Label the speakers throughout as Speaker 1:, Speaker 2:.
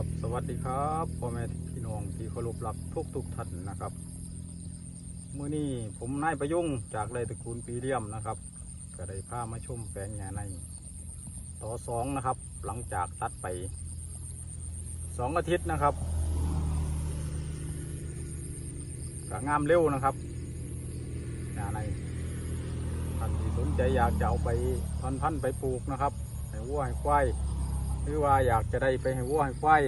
Speaker 1: ครับ สวัสดีครับพ่อแม่พี่น้องที่เคารพรักทุกทุกท่านนะครับเมื้อนี้ผมนายประยุงจากไรตระกูลปีเรียมนะครับก็ได้พามาชมแปลงงานในต่อสองนะครับ หลังจากตัดไปสองอาทิตย์นะครับก็งามเร็วนะครับงานในท่านที่สนใจอยากจะเอาไปพันพันไปปลูกนะครับให้วัวให้ควาย หรือว่าอยากจะได้ไปให้วัวให้ควาย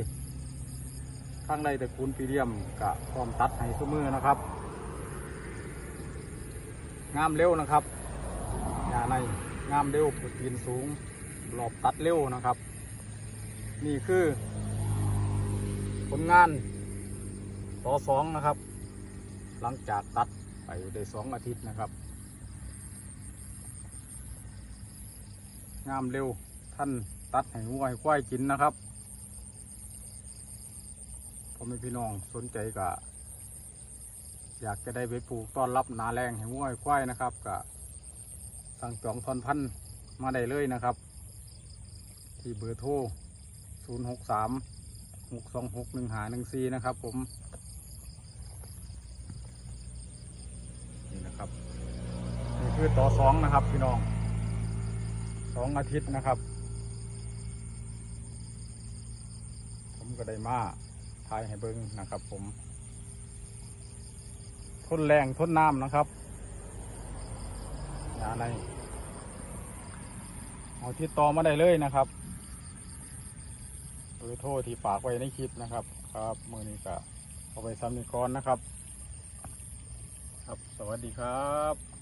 Speaker 1: ข้างในตระกูลปีเรียมกะพร้อมตัดให้ทุมือนะครับ งามเร็วนะครับงาในงามเร็วโปรตีนสูงหลอบตัดเร็วนะครับ นี่คือผลงานต่อสองนะครับ หลังจากตัดไปได้สองอาทิตย์นะครับ งามเร็วท่าน ตัดให้วัวให้ควายกินนะครับผมเป็นพี่น้องสนใจก็อยากจะได้ไปปลูกต้อนรับนาแรงให้วัวให้ควายนะครับก็สั่งจองทอนพันมาได้เลยนะครับ ที่เบอร์โทร 0 6 3 6 2 6 1 5 1 4 นะครับผมนี่นะครับนี่คือต่อสองนะครับพี่น้องสองอาทิตย์นะครับ ก็ได้มาทายให้เบิ้งนะครับ ผม ทนแรงทนน้ำนะครับยาในเอาที่ต่อมาได้เลยนะครับเบอโทรที่ฝากไว้ในคลิปนะครับ ครับมือนี้ก็เอาไปซ้ำนิกรนะครับ ครับสวัสดีครับ